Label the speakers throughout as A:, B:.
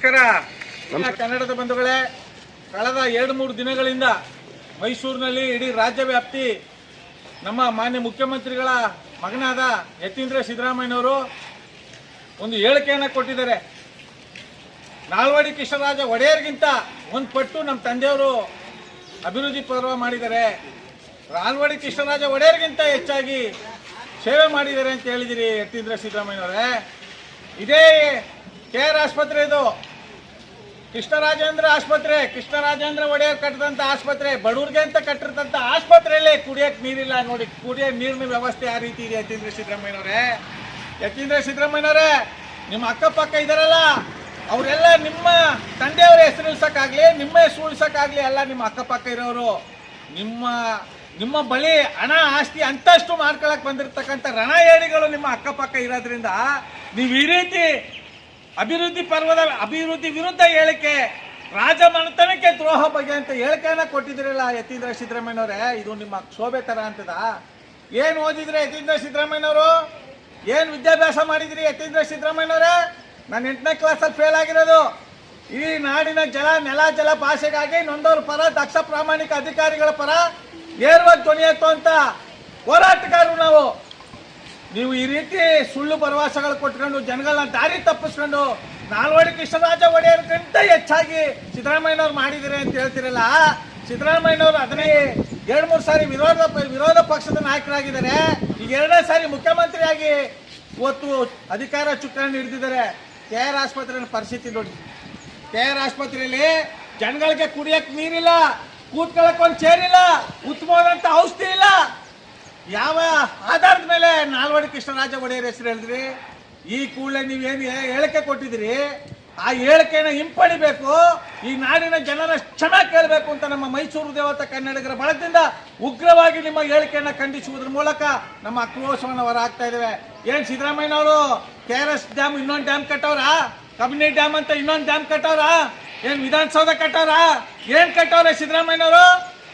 A: ನಮಸ್ಕಾರ. ಕನ್ನಡದ ಬಂಧುಗಳೇ ಕಳೆದ ಎರಡು ಮೂರು ದಿನಗಳಿಂದ ಮೈಸೂರಿನಲ್ಲಿ ಇಡೀ ರಾಜ್ಯ ವ್ಯಾಪ್ತಿ ನಮ್ಮ ಮಾನ್ಯ ಮುಖ್ಯಮಂತ್ರಿಗಳ ಮಗನಾದ ಯತೀಂದ್ರ ಸಿದ್ದರಾಮಯ್ಯನವರು ಒಂದು ಹೇಳಿಕೆಯನ್ನು ಕೊಟ್ಟಿದ್ದಾರೆ. ನಾಲ್ವಡಿ ಕೃಷ್ಣರಾಜ ಒಡೆಯರ್ಗಿಂತ ಒಂದು ಪಟ್ಟು ನಮ್ಮ ತಂದೆಯವರು ಅಭಿವೃದ್ಧಿ ಪರ್ವ ಮಾಡಿದ್ದಾರೆ. ನಾಲ್ವಡಿ ಕೃಷ್ಣರಾಜ ಒಡೆಯರ್ಗಿಂತ ಹೆಚ್ಚಾಗಿ ಸೇವೆ ಮಾಡಿದ್ದಾರೆ ಅಂತ ಹೇಳಿದಿರಿ ಯತೀಂದ್ರ ಸಿದ್ದರಾಮಯ್ಯನವರೇ. ಇದೇ ಕೆ ಆರ್ ಆಸ್ಪತ್ರೆ ಇದು ಕೃಷ್ಣರಾಜೇಂದ್ರ ಆಸ್ಪತ್ರೆ, ಕೃಷ್ಣರಾಜೇಂದ್ರ ಒಡೆಯರ್ ಕಟ್ಟಿದಂಥ ಆಸ್ಪತ್ರೆ, ಬಡವ್ರಿಗೆ ಅಂತ ಕಟ್ಟಿರ್ತಂಥ ಆಸ್ಪತ್ರೆಯಲ್ಲೇ ಕುಡಿಯಕ್ಕೆ ನೀರಿಲ್ಲ ನೋಡಿ, ಕುಡಿಯೋ ನೀರಿನ ವ್ಯವಸ್ಥೆ ಆ ರೀತಿ ಇದೆ ಯತೀಂದ್ರ ಸಿದ್ದರಾಮಯ್ಯನವರೇ. ಯತೀಂದ್ರ ಸಿದ್ದರಾಮಯ್ಯನವರೇ, ನಿಮ್ಮ ಅಕ್ಕಪಕ್ಕ ಇದಾರಲ್ಲ, ಅವರೆಲ್ಲ ನಿಮ್ಮ ತಂದೆಯವರ ಹೆಸರು ಉಳ್ಸಕ್ಕಾಗ್ಲಿ ನಿಮ್ಮ ಹೆಸರು ಉಳ್ಸಕ್ಕಾಗ್ಲಿ ಎಲ್ಲ ನಿಮ್ಮ ಅಕ್ಕಪಕ್ಕ ಇರೋರು. ನಿಮ್ಮ ನಿಮ್ಮ ಬಳಿ ಹಣ, ಆಸ್ತಿ ಅಂತಷ್ಟು ಮಾಡ್ಕೊಳಕ್ ಬಂದಿರತಕ್ಕಂಥ ರಣಏಡಿಗಳು ನಿಮ್ಮ ಅಕ್ಕಪಕ್ಕ ಇರೋದ್ರಿಂದ ನೀವು ಈ ರೀತಿ ಅಭಿವೃದ್ಧಿ ಪರ್ವದ ಅಭಿವೃದ್ಧಿ ವಿರುದ್ಧ ಹೇಳಿಕೆ ರಾಜಮನೆತನಕ್ಕೆ ದ್ರೋಹ ಬಗ್ಗೆ ಅಂತ ಹೇಳಿಕೆಯನ್ನ ಕೊಟ್ಟಿದ್ರಲ್ಲ ಯತೀಂದ್ರ ಸಿದ್ದರಾಮಯ್ಯನವರೇ, ಇದು ನಿಮ್ಮ ಶೋಭೆ ತರ ಅಂತದ. ಏನ್ ಓದಿದ್ರೆ ಯತೀಂದ್ರ ಸಿದ್ದರಾಮಯ್ಯವರು ಏನ್ ವಿದ್ಯಾಭ್ಯಾಸ ಮಾಡಿದ್ರಿ ಯತೀಂದ್ರ ಸಿದ್ದರಾಮಯ್ಯನವರೇ? ನಾನು ಎಂಟನೇ ಕ್ಲಾಸಲ್ಲಿ ಫೇಲ್ ಆಗಿರೋದು. ಈ ನಾಡಿನ ಜಲ, ನೆಲ, ಜಲ ಭಾಷೆಗಾಗಿ ನೊಂದವ್ರ ಪರ, ದಕ್ಷ ಪ್ರಾಮಾಣಿಕ ಅಧಿಕಾರಿಗಳ ಪರ ನೇರವಾಗಿ ಧ್ವನಿ ಎತ್ತುವಂತ ಹೋರಾಟಗಾರರು ನಾವು. ನೀವು ಈ ರೀತಿ ಸುಳ್ಳು ಭರವಸೆಗಳು ಕೊಟ್ಕೊಂಡು ಜನಗಳನ್ನ ದಾರಿ ತಪ್ಪಿಸ್ಕೊಂಡು ನಾಲ್ವಡಿ ಕೃಷ್ಣರಾಜ ಒಡೆಯರ್ಗಿಂತ ಹೆಚ್ಚಾಗಿ ಸಿದ್ದರಾಮಯ್ಯನವ್ರು ಮಾಡಿದಿರಿ ಅಂತ ಹೇಳ್ತಿರಲ್ಲ, ಸಿದ್ದರಾಮಯ್ಯನವರು ಅದನ್ನೇ ಎರಡು ಮೂರು ಸಾರಿ ವಿರೋಧ ವಿರೋಧ ಪಕ್ಷದ ನಾಯಕರಾಗಿದ್ದಾರೆ. ಈಗ ಎರಡನೇ ಸಾರಿ ಮುಖ್ಯಮಂತ್ರಿಯಾಗಿ ಇವತ್ತು ಅಧಿಕಾರ ಚುಕ್ಕಾಣಿ ಹಿಡಿದಿದ್ದಾರೆ. ಕೆ ಆರ್ ಆಸ್ಪತ್ರೆ ಪರಿಸ್ಥಿತಿ ನೋಡಿ. ಕೆ ಆರ್ ಆಸ್ಪತ್ರೆಯಲ್ಲಿ ಜನಗಳಿಗೆ ಕುಡಿಯಕ್ಕೆ ನೀರಿಲ್ಲ ಕೂತ್ಕೊಳ್ಳಕ್ಕೆ ಒಂದು ಇಲ್ಲ ಉತ್ತಮವಾದಂಥ ಔಷಧಿ ಇಲ್ಲ. ಯಾವ ಆಧಾರದ ಮೇಲೆ ನಾಲ್ವಡಿ ಕೃಷ್ಣರಾಜ ಒಡೆಯರ್ ಹೆಸರು ಹೇಳಿದ್ರಿ? ಈ ಕೂಡಲೇ ನೀವೇನು ಹೇಳಿಕೆ ಕೊಟ್ಟಿದ್ರಿ ಆ ಹೇಳಿಕೆನ ಹಿಂಪಡಿಬೇಕು. ಈ ನಾಡಿನ ಜನರ ಕ್ಷಮೆ ಕೇಳಬೇಕು ಅಂತ ನಮ್ಮ ಮೈಸೂರು ದೇವತಾ ಕನ್ನಡಿಗರ ಬಳದಿಂದ ಉಗ್ರವಾಗಿ ನಿಮ್ಮ ಹೇಳಿಕೆಯನ್ನು ಖಂಡಿಸುವುದರ ಮೂಲಕ ನಮ್ಮ ಆಕ್ರೋಶವನ್ನು ಹೊರಹಾಕ್ತಾ ಇದ್ದೇವೆ ಏನ್ ಸಿದ್ದರಾಮಯ್ಯನವರು ಕೆ ಆರ್ ಎಸ್ ಡ್ಯಾಮ್ ಇನ್ನೊಂದು ಡ್ಯಾಮ್ ಕಟ್ಟವ್ರ? ಕಬಿನಿ ಡ್ಯಾಮ್ ಅಂತ ಇನ್ನೊಂದು ಡ್ಯಾಮ್ ಕಟ್ಟವ್ರ? ಏನು ವಿಧಾನಸೌಧ ಕಟ್ಟವ್ರ? ಏನು ಕಟ್ಟವ್ರೆ ಸಿದ್ದರಾಮಯ್ಯನವರು?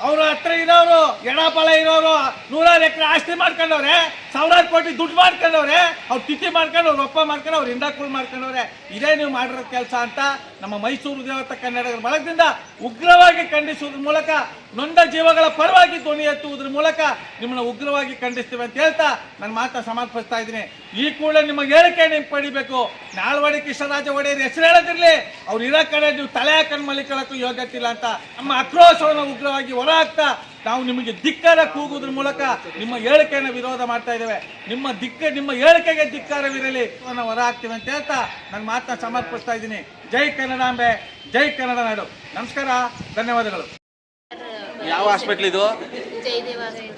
A: ಅವ್ರ ಹತ್ರ ಇರೋರು ಎಡಪಾಳ ಇರೋರು, ನೂರಾರು ಎಕರೆ ಆಸ್ತಿ ಮಾಡ್ಕೊಂಡವ್ರೆ, ಸಾವಿರಾರು ಕೋಟಿ ದುಡ್ಡು ಮಾಡ್ಕೊಂಡವ್ರೆ, ಅವ್ರು ತಿಥಿ ಮಾಡ್ಕೊಂಡು ಅವ್ರ ಒಪ್ಪ ಮಾಡ್ಕೊಂಡು ಅವ್ರು ಹಿಂಡಾಕುಳ್ ಮಾಡ್ಕೊಂಡವ್ರೆ. ಇದೇ ನೀವು ಮಾಡಿರೋ ಕೆಲಸ ಅಂತ ನಮ್ಮ ಮೈಸೂರು ದೇವತ ಕನ್ನಡದ ಬಳಗದಿಂದ ಉಗ್ರವಾಗಿ ಖಂಡಿಸುವುದ್ರ ಮೂಲಕ, ನೊಂದ ಜೀವಗಳ ಪರವಾಗಿ ಧ್ವನಿ ಎತ್ತುವುದ್ರ ಮೂಲಕ ನಿಮ್ಮನ್ನ ಉಗ್ರವಾಗಿ ಖಂಡಿಸ್ತೀವಿ ಅಂತ ಹೇಳ್ತಾ ನನ್ನ ಮಾತ ಸಮರ್ಪಿಸ್ತಾ ಇದ್ದೀನಿ. ಈ ಕೂಡಲೇ ನಿಮಗೆ ಹೇಳಿಕೆ ನೀವು ಪಡಿಬೇಕು. ನಾಲ್ವಡಿ ಕೃಷ್ಣರಾಜ ಒಡೆಯರ್ ಹೆಸರು ಹೇಳೋದಿರ್ಲಿ. ಅವ್ರು ಇರೋ ಕಡೆ ನೀವು ತಲೆ ಹಾಕೊಂಡು ಮಲಿಕೊಳ್ಳೋಕ್ಕೂ ಯೋಗ್ಯತೆ ಇಲ್ಲ ಅಂತ. ನಮ್ಮ ಆಕ್ರೋಶವನ್ನು ಉಗ್ರವಾಗಿ ಹೊರ ಹಾಕ್ತಾ ನಾವು ನಿಮಗೆ ಧಿಕ್ಕಾರ ಕೂಗುದ್ರ ಮೂಲಕ ನಿಮ್ಮ ಹೇಳಿಕೆಯನ್ನು ವಿರೋಧ ಮಾಡ್ತಾ ಇದ್ದೇವೆ. ನಿಮ್ಮ ದಿಕ್ಕ ನಿಮ್ಮ ಹೇಳಿಕೆಗೆ ಧಿಕ್ಕಾರವಿರಲಿ ನಾವು ಹೊರ ಹಾಕ್ತೀವಿ ಅಂತ ಹೇಳ್ತಾ ನನ್ನ ಮಾತನ್ನ ಸಮರ್ಪಿಸ್ತಾ ಇದ್ದೀನಿ. ಜೈ ಕನ್ನಡಾಂಬೆ ಜೈ ಕನ್ನಡ ನಾಡು. ನಮಸ್ಕಾರ ಧನ್ಯವಾದಗಳು. ಯಾವ ಹಾಸ್ಪಿಟ್ಲ್ ಇದು?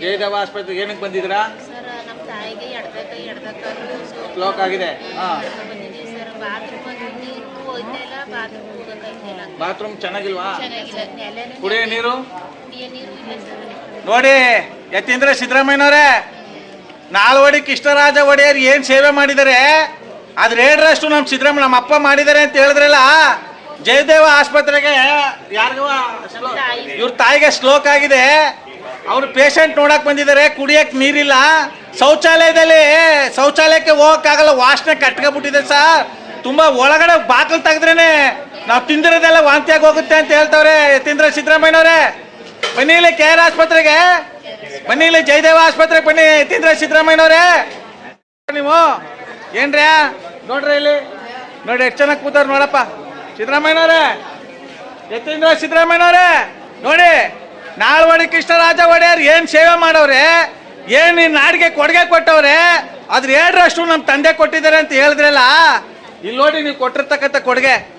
B: ಜಯದೇವ
A: ಆಸ್ಪತ್ರೆ ಏನಕ್ಕೆ ಬಂದಿದ್ದೀರಾ?
B: ಸರ್ ನಮ್ಮ ತಾಯಿಗೆ ಎಡದ ಕೈ ಎಡದ ಕಾಲು
A: ಬ್ಲಾಕ್ ಆಗಿದೆ ಹಾ
B: ಬಾತ್ರೂಮ್
A: ಚೆನ್ನಾಗಿಲ್ವಾ? ಕುಡಿಯೋ ನೀರು? ನೋಡಿ ಯತೀಂದ್ರ ಸಿದ್ದರಾಮಯ್ಯನವರೇ ನಾಲ್ವಡಿ ಕೃಷ್ಣರಾಜ ಒಡೆಯರ್ ಏನ್ ಸೇವೆ ಮಾಡಿದರೆ ಅದ್ರ ಏಳರಷ್ಟು ನಮ್ಮ ಸಿದ್ದರಾಮಯ್ಯ ನಮ್ಮ ಅಪ್ಪ ಮಾಡಿದ್ದಾರೆ ಅಂತ ಹೇಳಿದ್ರಲ್ಲ ಜಯದೇವ ಆಸ್ಪತ್ರೆಗೆ ಯಾರಿಗೂ ಇವ್ರ ತಾಯಿಗೆ. ಸ್ಲೋಕ್ ಆಗಿದೆ. ಅವ್ರು ಪೇಷಂಟ್ ನೋಡಕ್ ಬಂದಿದ್ದಾರೆ ಕುಡಿಯಕ್ ನೀರಿಲ್ಲ. ಶೌಚಾಲಯದಲ್ಲಿ ಶೌಚಾಲಯಕ್ಕೆ ಹೋಗಕ್ಕಾಗಲ್ಲ ವಾಸನೆ ಕಟ್ಕೊಬಿಟ್ಟಿದೆ ಸರ್. ತುಂಬಾ ಒಳಗಡೆ ಬಾಕಲ್ ತೆಗೆದ್ರೇನೆ ನಾವು ತಿಂದಿರೋದೆಲ್ಲ ವಾಂತಿಯಾಗಿ ಹೋಗುತ್ತೆ ಅಂತ ಹೇಳ್ತವ್ರೆ. ತಿಂದ್ರೆ ಸಿದ್ದರಾಮಯ್ಯನವರೇ. ಬನ್ನಿ ಇಲ್ಲಿ ಕೆ ಆರ್ ಆಸ್ಪತ್ರೆಗೆ. ಬನ್ನಿ ಇಲ್ಲಿ ಜಯದೇವ ಆಸ್ಪತ್ರೆಗೆ ಬನ್ನಿ. ತಿಂದ್ರೆ ಸಿದ್ದರಾಮಯ್ಯನವರೇ. ನೀವು. ಏನ್ರ್ಯಾ ನೋಡ್ರಿ ಇಲ್ಲಿ. ನೋಡಿ, ಎಷ್ಟು ಚೆನ್ನಾಗಿ ಕೂತಾರ ನೋಡಪ್ಪ. ಸಿದ್ದರಾಮಯ್ಯನವರೇ. ಯತೀಂದ್ರ ಸಿದ್ದರಾಮಯ್ಯನವರೇ. ನೋಡಿ, ನಾಲ್ವಡಿ ಕೃಷ್ಣರಾಜ ಒಡೆಯರ್ ಏನ್ ಸೇವೆ ಮಾಡವ್ರೆ ಏನ್ ನಾಡಿಗೆ ಕೊಡುಗೆ ಕೊಟ್ಟವ್ರೆ, ಅದ್ರ ಏಳರಷ್ಟು ನಮ್ಮ ತಂದೆ ಕೊಟ್ಟಿದ್ದಾರೆ ಅಂತ ಹೇಳಿದ್ರಲ್ಲ, ಇಲ್ಲಿ ನೋಡಿ ನೀವು ಕೊಟ್ಟಿರ್ತಕ್ಕಂಥ ಕೊಡುಗೆ.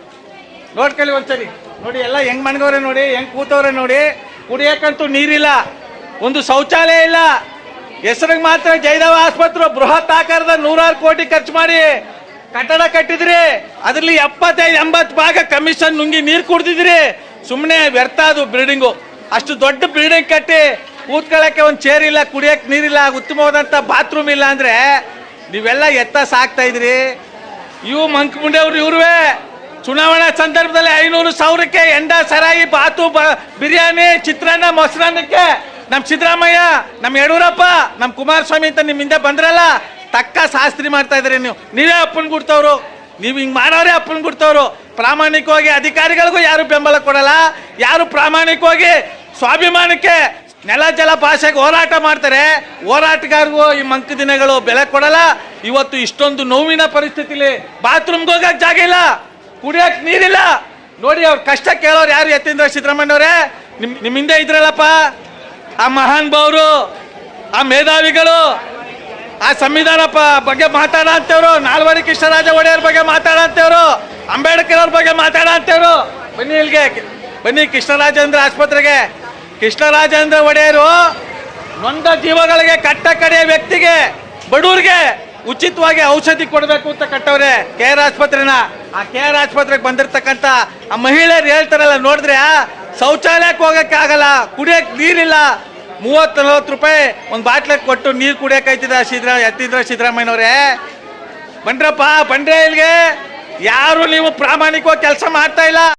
A: ನೋಡ್ಕೊಳ್ಳಿ ಒಂದ್ಸರಿ. ನೋಡಿ, ಎಲ್ಲ ಹೆಂಗ್ ಮಣ್ಗವ್ರೆ ನೋಡಿ, ಹೆಂಗ್ ಕೂತವ್ರೆ ನೋಡಿ. ಕುಡಿಯಕ್ಕಂತೂ ನೀರಿಲ್ಲ, ಒಂದು ಶೌಚಾಲಯ ಇಲ್ಲ. ಹೆಸರಿಗೆ ಮಾತ್ರ ಜಯದೇವ ಆಸ್ಪತ್ರೆ, ಬೃಹತ್ ಆಕಾರದ ನೂರಾರು ಕೋಟಿ ಖರ್ಚು ಮಾಡಿ ಕಟ್ಟಡ ಕಟ್ಟಿದ್ರಿ. ಅದ್ರಲ್ಲಿ ಎಪ್ಪತ್ತೈದು, ಎಂಬತ್ತು ಭಾಗ ಕಮಿಷನ್ ನುಂಗಿ ನೀರು ಕುಡ್ದಿದ್ರಿ. ಸುಮ್ಮನೆ ವ್ಯರ್ಥ ಅದು ಬಿಲ್ಡಿಂಗು. ಅಷ್ಟು ದೊಡ್ಡ ಬಿಲ್ಡಿಂಗ್ ಕಟ್ಟಿ ಕೂತ್ಕೊಳ್ಳಕ್ಕೆ ಒಂದು ಚೇರ್ ಇಲ್ಲ ಕುಡಿಯಕ್ಕೆ ನೀರಿಲ್ಲ ಉತ್ತಮವಾದಂಥ ಬಾತ್ರೂಮ್ ಇಲ್ಲ ಅಂದರೆ ನೀವೆಲ್ಲ ಎತ್ತ ಸಾಕ್ತಾ ಇದ್ರಿ. ಇವು ಮಂಕ್ ಮುಂಡೆಯವ್ರು ಇವ್ರುವೆ. ಚುನಾವಣಾ ಸಂದರ್ಭದಲ್ಲಿ ಐನೂರು ಸಾವಿರಕ್ಕೆ ಎಂಡ ಸರಾಯಿ ಬಾತು ಬಿರಿಯಾನಿ, ಚಿತ್ರಾನ್ನ, ಮೊಸರನ್ನಕ್ಕೆ. ನಮ್ಮ ಸಿದ್ದರಾಮಯ್ಯ ನಮ್ಮ ಯಡಿಯೂರಪ್ಪ ನಮ್ಮ ಕುಮಾರಸ್ವಾಮಿ ಅಂತ ನಿಮ್ಮ ಹಿಂದೆ ಬಂದ್ರಲ್ಲ, ತಕ್ಕ ಶಾಸ್ತ್ರಿ ಮಾಡ್ತಾ ಇದ್ರಿ ನೀವು. ನೀವೇ ಅಪ್ಪನ್ ಗುಡ್ತವ್ರು. ನೀವು ಹಿಂಗೆ ಮಾಡೋರೇ ಅಪ್ಪನ್ ಗುಡ್ತವ್ರು. ಪ್ರಾಮಾಣಿಕವಾಗಿ ಅಧಿಕಾರಿಗಳಿಗೂ ಯಾರು ಬೆಂಬಲ ಕೊಡಲ್ಲ? ಯಾರು ಪ್ರಾಮಾಣಿಕವಾಗಿ ಸ್ವಾಭಿಮಾನಕ್ಕೆ ನೆಲ, ಜಲ ಭಾಷೆಗೆ ಹೋರಾಟ ಮಾಡ್ತಾರೆ? ಹೋರಾಟಗಾರಿಗೂ ಈ ಮಂಕ ದಿನಗಳು ಬೆಲೆ ಕೊಡಲ್ಲ. ಇವತ್ತು ಇಷ್ಟೊಂದು ನೋವಿನ ಪರಿಸ್ಥಿತಿಲಿ ಬಾತ್ರೂಮ್ಗೆ ಹೋಗಕ್ಕೆ ಜಾಗ ಇಲ್ಲ. ಕುಡಿಯಕ್ಕೆ ನೀರಿಲ್ಲ. ನೋಡಿ ಅವ್ರ ಕಷ್ಟ ಕೇಳೋರು ಯಾರು ಯತೀಂದ್ರ ಸಿದ್ದರಾಮಯ್ಯವ್ರೆ ನಿಮ್ ನಿಮ್ಮ ಹಿಂದೆ ಇದ್ರಲ್ಲಪ್ಪ. ಆ ಮಹಾನ್ ಆ ಮೇಧಾವಿಗಳು, ಆ ಸಂವಿಧಾನ ಬಗ್ಗೆ ಮಾತಾಡ ಅಂತೇವ್ರು. ನಾಲ್ವಡಿ ಕೃಷ್ಣರಾಜ ಒಡೆಯರ್ ಬಗ್ಗೆ ಮಾತಾಡ ಅಂತೇವ್ರು. ಅಂಬೇಡ್ಕರ್ ಅವ್ರ ಬಗ್ಗೆ ಮಾತಾಡ ಅಂತೇವ್ರು. ಬನ್ನಿ ಇಲ್ಲಿಗೆ. ಬನ್ನಿ ಕೃಷ್ಣರಾಜೇಂದ್ರ ಆಸ್ಪತ್ರೆಗೆ. ಕೃಷ್ಣರಾಜೇಂದ್ರ ಒಡೆಯರು ನೊಂದ ಜೀವಗಳಿಗೆ ಕಟ್ಟ ಕಡೆಯ ವ್ಯಕ್ತಿಗೆ ಬಡವ್ರಿಗೆ ಉಚಿತವಾಗಿ ಔಷಧಿ ಕೊಡಬೇಕು ಅಂತ ಕಟ್ಟವ್ರೆ ಕೆ ಆರ್ ಆಸ್ಪತ್ರೆನ. ಆ ಕೆ ಆರ್ ಆಸ್ಪತ್ರೆಗೆ ಬಂದಿರ್ತಕ್ಕಂಥ ಆ ಮಹಿಳೆಯರು ಹೇಳ್ತಾರಲ್ಲ, ನೋಡಿದ್ರೆ ಶೌಚಾಲಯಕ್ಕೆ ಹೋಗಕ್ಕೆ ಆಗಲ್ಲ, ಕುಡಿಯಕ್ಕೆ ನೀರಿಲ್ಲ. ಮೂವತ್ತು, ನಲ್ವತ್ತು ರೂಪಾಯಿ ಒಂದು ಬಾಟ್ಲಿಗೆ ಕೊಟ್ಟು ನೀರು ಕುಡಿಯೋಕೈತಿದ ಸಿದ್ರ ಎತ್ತಿದ್ರ ಸಿದ್ದರಾಮಯ್ಯನವ್ರೆ. ಬಂಡ್ರಪ್ಪ ಬಂಡ್ರೆ ಇಲ್ಲಿಗೆ ಯಾರು ನೀವು ಪ್ರಾಮಾಣಿಕವಾಗಿ ಕೆಲಸ ಮಾಡ್ತಾ ಇಲ್ಲ.